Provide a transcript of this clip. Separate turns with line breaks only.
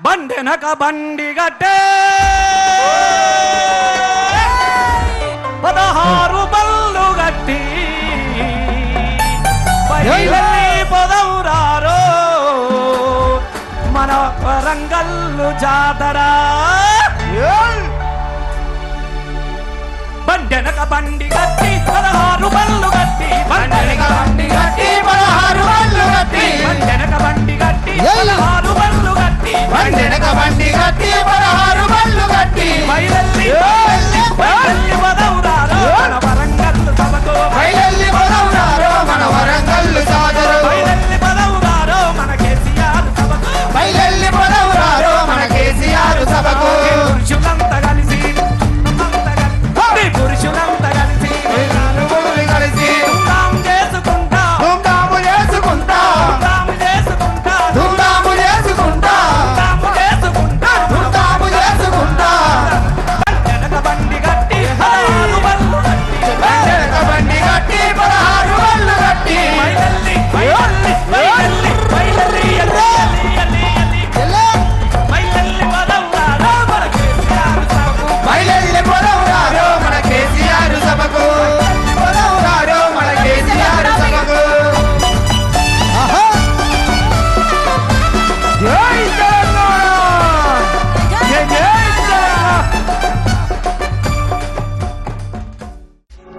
బంధెనక బండి గట్టే పదహారు బల్లు గట్టి పొదవురారో మన వరంగల్లు జాతరా. బండెనక బండి గట్టి